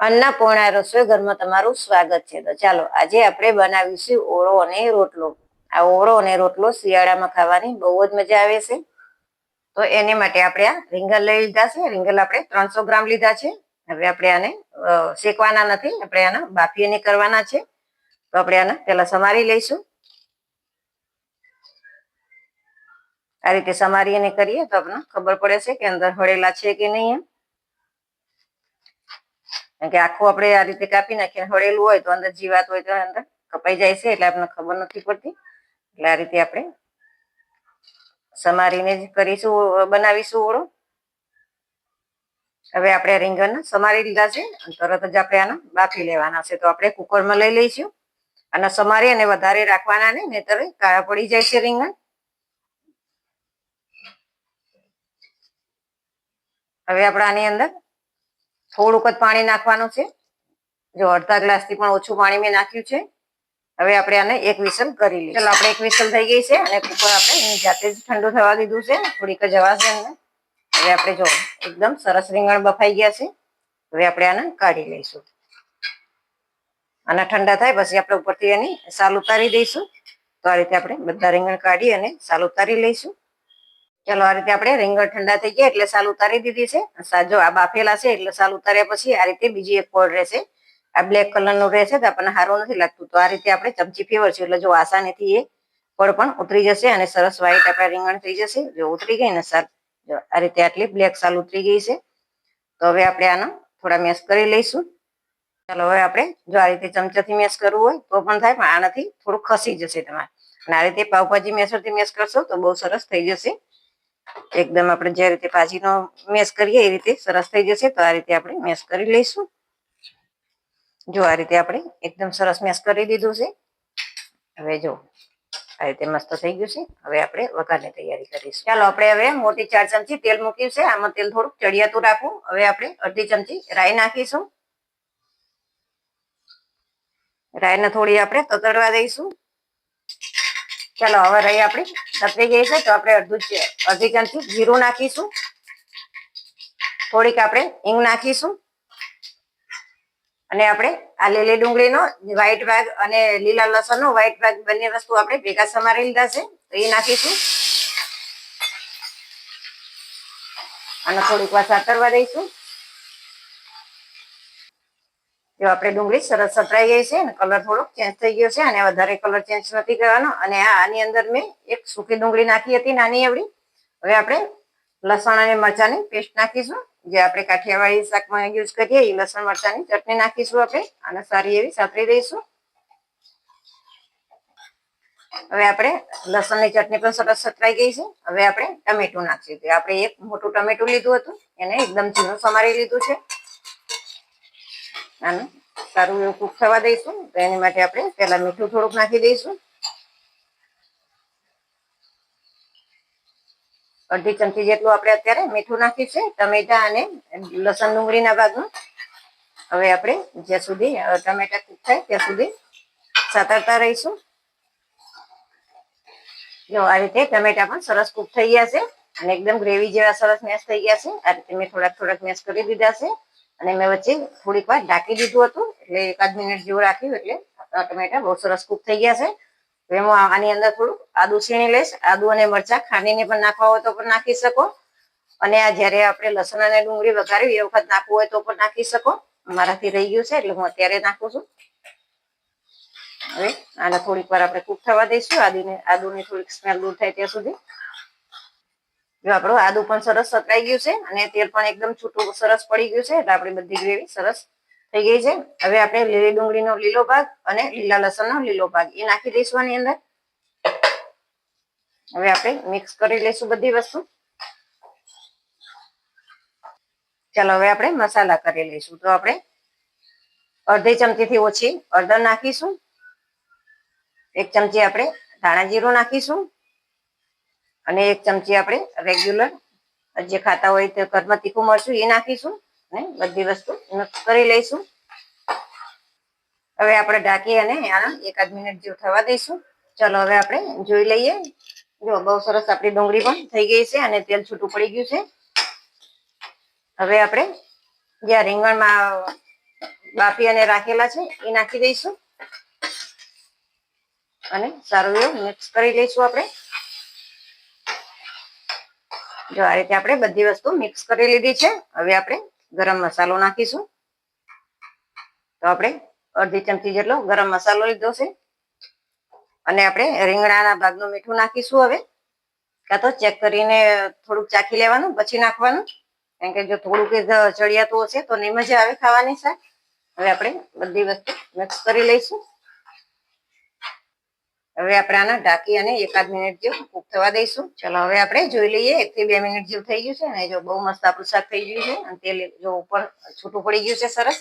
અન્નપૂર્ણા રસોઈ ઘરમાં તમારું સ્વાગત છે. તો ચાલો, આજે આપણે બનાવીશું ઓળો અને રોટલો. આ ઓળો અને રોટલો શિયાળામાં ખાવાની બહુ જ મજા આવે છે. તો એને માટે આપણે આ રીંગલ લઈ લીધા છે. રીંગલ આપણે ત્રણસો ગ્રામ લીધા છે. હવે આપણે આને શેકવાના નથી. આપણે આના બાફીને કરવાના છે. તો આપણે આને પેલા સમારી લઈશું. આ રીતે સમારી એને કરીએ તો આપણને ખબર પડે છે કે અંદર હળેલા છે કે નહીં એમ. કે આખું આપણે આ રીતે કાપી નાખીને હળેલું હોય તો અંદર જીવાત હોય તો અંદર કપાઈ જાય છે એટલે આપણને ખબર નથી પડતી. એટલે આ રીતે આપણે સમારીને જ કરીશું, બનાવીશું ઓળો. હવે આપણે રીંગણ સમારી લીધા છે તરત જ આપણે આના બાફી લેવાના છે. તો આપણે કુકરમાં લઈ લઈશું અને સમારી અને વધારે રાખવાના નહીં, નહીતર કાળા પડી જાય છે રીંગણ. હવે આપણે આની અંદર થોડુંક જ પાણી નાખવાનું છે. જો અડધા ગ્લાસથી પણ ઓછું પાણી મેં નાખ્યું છે. હવે આપણે આને એક વિસલ કરી લઈએ ચાલો, આપણે એક વિસલ થઈ ગઈ છે અને કુકર આપણે એની જાતે જ ઠંડુ થવા દીધું છે. થોડીક જ છે અંદર હવે આપણે જો એકદમ સરસ રીંગણ બફાઈ ગયા છે. હવે આપણે આને કાઢી લઈશું. આના ઠંડા થાય પછી આપણે ઉપરથી એની સાલ ઉતારી દઈશું. તો આ રીતે આપણે બધા રીંગણ કાઢી અને સાલ ઉતારી લઈશું. ચાલો, આ રીતે આપણે રીંગણ ઠંડા થઈ ગયા એટલે સાલ ઉતારી દીધી છે. જો આ બાફેલા છે એટલે સાલ ઉતાર્યા પછી આ રીતે બીજી એક કોડ રહેશે. આ બ્લેક કલરનું રહેશે તો આપણને સારું નથી લાગતું. તો આ રીતે આપણે ચમચી ફેરવશું એટલે જો આસાનીથી એ કોડ પણ ઉતરી જશે અને સરસ વ્હાઈટ આપણા રીંગણ થઈ જશે. જો ઉતરી ગઈ ને સાલ, જો આ રીતે આટલી બ્લેક સાલ ઉતરી ગઈ છે. તો હવે આપણે આનો થોડા મેશ કરી લઈશું. ચાલો, હવે આપણે જો આ રીતે ચમચાથી મેશ કરવું હોય તો પણ થાય, પણ આનાથી થોડું ખસી જશે તમારે. અને આ રીતે પાવભાજી મેસરથી મેશ કરશો તો બહુ સરસ થઈ જશે. એકદમ આપણે જે રીતે ભાજીનો મેશ કરીએ એ રીતે સરસ થઈ જશે. તો આ રીતે આપણે મેશ કરી લઈશું. જો આ રીતે આપણે એકદમ સરસ મેશ કરી દીધું છે. હવે જો આ રીતે મસ્ત થઈ ગયું છે. હવે આપણે વઘારની તૈયારી કરીશું. ચાલો આપણે હવે મોટી ચાર ચમચી તેલ મૂક્યું છે. આમાં તેલ થોડુંક ચડિયાતું રાખવું. હવે આપણે અડધી ચમચી રાઈ નાખીશું. રાઈને થોડી આપણે તતડવા દઈશું. ચાલો, હવે રહી આપણી તપી ગઈ છે, તો આપણે અડધું અડધી ચમચી જીરું નાખીશું. થોડીક આપણે હિંગ નાખીશું. અને આપણે આ લીલી ડુંગળીનો વ્હાઈટ ભાગ અને લીલા લસણનો વ્હાઈટ ભાગ બંને વસ્તુ આપણે ભેગા સમારી લીધા છે, તો એ નાખીશું. અને થોડીક વાર સાતરવા દઈશું. જો આપણે ડુંગળી સરસ સતરાઈ ગઈ છે અને કલર થોડોક ચેન્જ થઈ ગયો છે અને વધારે કલર ચેન્જ નથી કરવાનો અને આની અંદર મેં એક સૂકી ડુંગળી નાખી હતી નાની એવડી. હવે આપણે લસણ અને મરચાની પેસ્ટ નાખીશું. જે આપણે કાઠિયાવાડી શાકમાં યુઝ કરીએ એ લસણ, મરચાની ચટણી નાખીશું આપણે અને સારી એવી સાતરી દઈશું. હવે આપણે લસણની ચટણી પણ સરસ સતરાઈ ગઈ છે. હવે આપણે ટમેટું નાખીશું. આપણે એક મોટું ટમેટું લીધું હતું. એને એકદમ ઝીણું સમારી લીધું છે. આને સારું એવું કૂક થવા દઈશું. તો એની માટે આપણે પહેલા મીઠું થોડુંક નાખી દઈશું. અડધી ચમચી જેટલું આપણે અત્યારે મીઠું નાખ્યું છે, ટમેટા અને લસણ ડુંગળીના ભાગનું. હવે આપણે જ્યાં સુધી ટમેટા કૂક થાય ત્યાં સુધી સાતરતા રહીશું. જો, આ રીતે ટમેટા પણ સરસ કૂક થઈ ગયા છે અને એકદમ ગ્રેવી જેવા સરસ મેશ થઈ ગયા છે. આ રીતે મેં થોડાક થોડાક મેશ કરી દીધા છે. અને મેં વચ્ચે થોડીક વાર ઢાંકી દીધું હતું, એટલે એકાદ મિનિટ જેવું રાખ્યું, એટલે ટમેટા બહુ સરસ કૂક થઈ ગયા છે. હવે હું આની અંદર થોડુંક આદુ છીણી લઈશ. આદુ અને મરચાં ખાંડીને પણ નાખવા હોય તો પણ નાખી શકો. અને આ જ્યારે આપણે લસણ અને ડુંગળી વઘારી એ વખત નાખવું હોય તો પણ નાખી શકો. મારાથી રહી ગયું છે, એટલે હું અત્યારે નાખું છું. હવે આને થોડીક વાર આપણે કૂક થવા દઈશું. આદુને આદુની થોડીક સ્મેલ દૂર થાય ત્યાં સુધી. જો આપણું આદુ પણ સરસ સતરાઈ ગયું છે અને તેલ પણ એકદમ છૂટું સરસ પડી ગયું છે, એટલે આપણી બધી ગ્રેવી સરસ થઈ ગઈ છે. હવે આપણે લીલી ડુંગળીનો લીલો ભાગ અને લીલા લસણનો લીલો ભાગ એ નાખી દઈશું આની અંદર. હવે આપણે મિક્સ કરી લઈશું બધી વસ્તુ. ચાલો હવે આપણે મસાલા કરી લઈશું. તો આપણે અડધી ચમચીથી ઓછી હળદર નાખીશું. એક ચમચી આપણે ધાણા જીરું નાખીશું. અને એક ચમચી આપણે રેગ્યુલર જે ખાતા હોય તે ઘરમાં તીખું મરચું એ નાખીશું અને બધી વસ્તુ મિક્સ કરી લઈશું. હવે આપણે ઢાંકી અને આને એકાદ મિનિટ જેવું થવા દઈશું. ચલો હવે આપણે જોઈ લઈએ. જો, બહુ સરસ આપણી ડુંગળી પણ થઈ ગઈ છે અને તેલ છૂટું પડી ગયું છે. હવે આપણે જ્યાં રીંગણમાં બાફી અને રાખેલા છે એ નાખી દઈશું. અને સારું એવું મિક્સ કરી લઈશું આપણે. જો આ રીતે આપણે બધી વસ્તુ મિક્સ કરી લીધી છે. હવે આપણે ગરમ મસાલો નાખીશું. તો આપણે અડધી ચમચી જેટલો ગરમ મસાલો લીધો છે. અને આપણે રીંગણાના ભાગનું મીઠું નાખીશું હવે. કાં તો ચેક કરીને થોડુંક ચાખી લેવાનું, પછી નાખવાનું. કારણ કે જો થોડુંક ચડિયાતું હશે તો નહીં મજા આવે ખાવાની સાહેબ હવે આપણે બધી વસ્તુ મિક્સ કરી લઈશું. હવે આપણે આને ઢાંકી અને એકાદ મિનિટ જેવું કુક થવા દઈશું. ચલો, હવે આપણે જોઈ લઈએ. એક થી બે મિનિટ જેવું થઈ ગયું છે ને જો બહુ મસ્ત આપણું શાક થઈ ગયું છે અને તેલ જો ઉપર છૂટું પડી ગયું છે સરસ.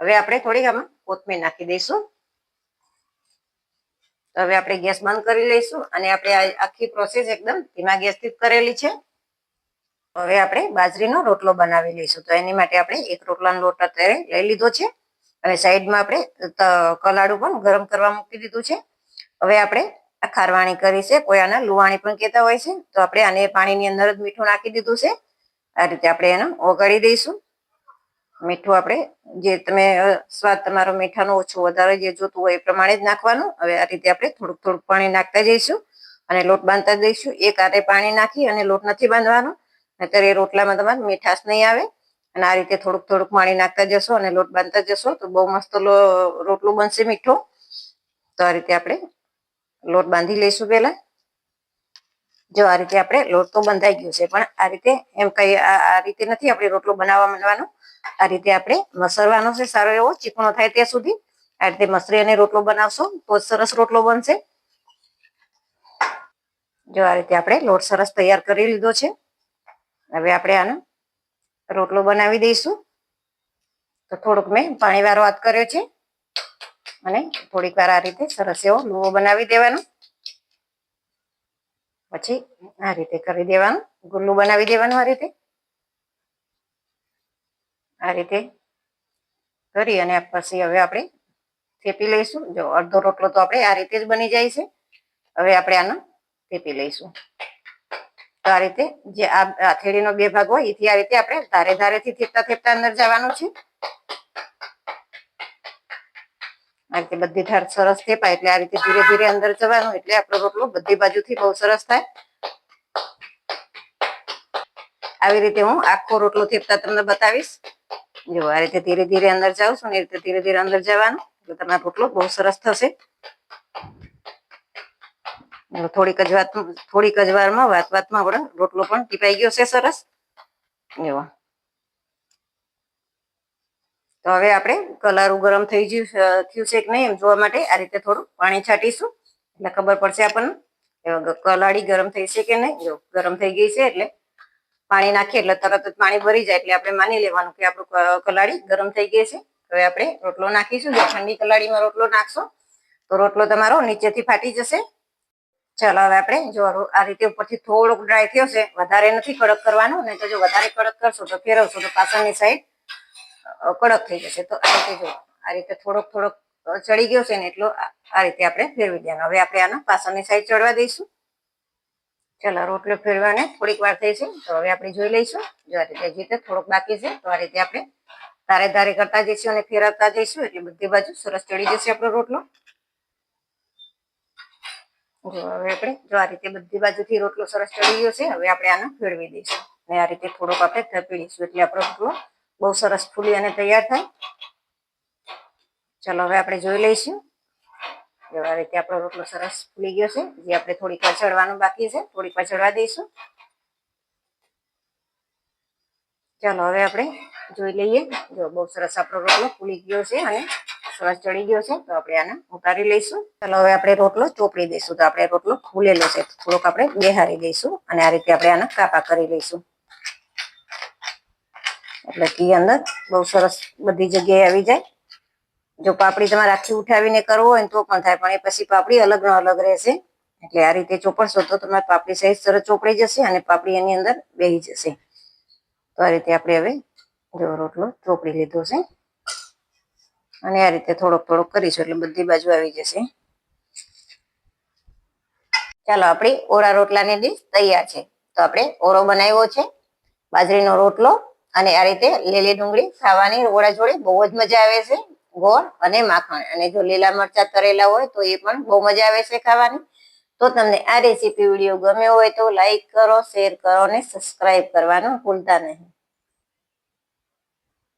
હવે આપણે થોડીક આમાં કોથમીર નાખી દઈશું. તો હવે આપણે ગેસ બંધ કરી લઈશું અને આપણે આખી પ્રોસેસ એકદમ ધીમા ગેસથી કરેલી છે. હવે આપણે બાજરીનો રોટલો બનાવી લઈશું. તો એની માટે આપણે એક રોટલાનો લોટ અત્યારે લઈ લીધો છે. અને સાઈડમાં આપણે કલાડું પણ ગરમ કરવા મૂકી દીધું છે. હવે આપણે આ ખારવાણી કરી છે. કોઈ આના લુવાણી પણ કહેતા હોય છે. તો આપણે આને પાણીની અંદર જ મીઠું નાખી દીધું છે. આ રીતે આપણે એને ઓગાળી દઈશું. મીઠું આપણે જે તમે સ્વાદ તમારો મીઠાનો ઓછો વધારે જે જોતું હોય એ પ્રમાણે જ નાખવાનું. હવે આ રીતે આપણે થોડુંક થોડુંક પાણી નાખતા જઈશું અને લોટ બાંધતા જઈશું. એક આરે પાણી નાખી અને લોટ નથી બાંધવાનો. નહીતર એ રોટલામાં તમારે મીઠાશ નહીં આવે. અને આ રીતે થોડુંક થોડુંક પાણી નાખતા જશો અને લોટ બાંધતા જશો તો બહુ મસ્ત રોટલું રોટલો બનશે મીઠો. તો આ રીતે આપણે લોટ બાંધી લઈશું પહેલા. જો આ રીતે આપણે લોટ તો બંધાઈ ગયો છે, પણ આ રીતે એમ કઈ આ રીતે નથી આપણે રોટલો બનાવવા માંડવાનો. આ રીતે આપણે મસરવાનો છે, સારો એવો ચીકણો થાય ત્યાં સુધી. આ રીતે મસરી અને રોટલો બનાવશો તો સરસ રોટલો બનશે. જો આ રીતે આપણે લોટ સરસ તૈયાર કરી લીધો છે. હવે આપણે આનો રોટલો બનાવી દઈશું. તો થોડુંક મેં પાણી વાળો વાત કર્યો છે. અને થોડીક વાર આ રીતે સરસ એવો લુવો બનાવી દેવાનો. પછી આ રીતે કરી દેવાનું. ગુલ્લું બનાવી દેવાનું આ રીતે. આ રીતે કરી અને પછી હવે આપણે થેપી લઈશું. જો અડધો રોટલો તો આપણે આ રીતે જ બની જાય છે. હવે આપણે આનો થેપી લઈશું. તો આ રીતે જે આ હથેળીનો બે ભાગ હોય, એથી આ રીતે આપણે ધારે ધારેથી થેપતા થેપતા અંદર જવાનું છે. આ રીતે બધી ધાર સરસ થેપાય એટલે આ રીતે ધીરે ધીરે અંદર જવાનું એટલે આપણો રોટલો બધી બાજુથી બહુ સરસ થાય. આવી રીતે હું આખો રોટલો થેપતા તમને બતાવીશ. જો આ રીતે ધીરે ધીરે અંદર જાઉં છું ને રીતે ધીરે ધીરે અંદર જવાનું એટલે તમારો રોટલો બહુ સરસ થશે. થોડીક જ વાત, થોડીક જ વારમાં વાત વાતમાં આપણે રોટલો પણ ટીપાઈ ગયો છે સરસ. જો તો હવે આપણે કલારું ગરમ થઈ ગયું થયું છે કે નહીં એમ જોવા માટે આ રીતે થોડું પાણી છાંટીશું. એટલે ખબર પડશે આપણને કલાળી ગરમ થઈ છે કે નહીં. જો, ગરમ થઈ ગઈ છે એટલે પાણી નાખીએ એટલે તરત જ પાણી ભરી જાય એટલે આપણે માની લેવાનું કે આપણું કલાળી ગરમ થઈ ગઈ છે. હવે આપણે રોટલો નાખીશું. જો, ઠંડી કલાડીમાં રોટલો નાખશો, તો રોટલો તમારો નીચેથી ફાટી જશે. ચાલો, હવે આપણે જો આ રીતે ઉપરથી થોડોક ડ્રાય થયો છે, વધારે નથી કડક કરવાનું, નહીં તો જો વધારે કડક કરશો તો ફેરવશો તો પાછળની સાઈડ કડક થઈ જશે. તો આ રીતે જો, આ રીતે થોડોક થોડોક ચડી ગયો છે ને એટલો આ રીતે આપણે ફેરવી દેવાનો. હવે આપણે આના પાછળની સાઈડ ચડવા દઈશું. ચાલો રોટલો ફેરવાને થોડીક વાર થઈ છે. તો હવે આપણે જોઈ લઈશું. જો આ રીતે જે થોડોક બાકી છે, તો આ રીતે આપણે ધારે ધારે કરતા જઈશું અને ફેરવતા જઈશું. એટલે બધી બાજુ સરસ ચડી જશે આપણો રોટલો. જો હવે આપણે, જો આ રીતે બધી બાજુથી રોટલો સરસ ચડી ગયો છે, હવે આપણે આને ફેરવી દઈશું. અને આ રીતે થોડોક આપણે દઈશું. એટલે આપણો રોટલો બહુ સરસ ફૂલી અને તૈયાર થાય. ચલો, હવે આપણે જોઈ લઈશું. આ રીતે આપણો રોટલો સરસ ફૂલી ગયો છે. જે આપણે થોડીક વાર ચડવાનું બાકી છે. થોડીક વાર ચડવા દઈશું. ચાલો, હવે આપણે જોઈ લઈએ. જો, બહુ સરસ આપણો રોટલો ફૂલી ગયો છે અને સરસ ચડી ગયો છે. તો આપણે આને ઉતારી લઈશું. ચાલો, હવે આપણે રોટલો ચોપડી દઈશું. તો આપણે રોટલો ફૂલેલો છે. થોડોક આપણે બેહારી દઈશું અને આ રીતે આપણે આના કાપા કરી લઈશું. એટલે ઘી અંદર બહુ સરસ બધી જગ્યાએ આવી જાય. જો પાપડી તમારે આખી ઉઠાવીને કરવો હોય તો પણ થાય, પણ એ પછી પાપડી અલગ નો અલગ રહેશે. એટલે આ રીતે ચોપડશો તો તમારી પાપડી સહિત સરસ ચોપડી જશે અને પાપડી એની અંદર બેહી જશે. તો આ રીતે આપણે હવે જો રોટલો ચોપડી લીધો છે. અને આ રીતે થોડોક થોડોક કરીશું એટલે બધી બાજુ આવી જશે. ચાલો, આપણી ઓરા રોટલાની ડીશ તૈયાર છે. તો આપણે ઓરો બનાવ્યો છે. બાજરીનો રોટલો અને આ રીતે લીલી ડુંગળી ખાવાની ઓળા જોડે બહુ જ મજા આવે છે, ગોળ અને માખણ. અને જો લીલા મરચા તરેલા હોય તો એ પણ બહુ મજા આવે છે ખાવાની. તો તમને આ રેસીપી વીડિયો ગમ્યો હોય તો લાઈક કરો, શેર કરો અને સબસ્ક્રાઈબ કરવાનું ભૂલતા નહીં.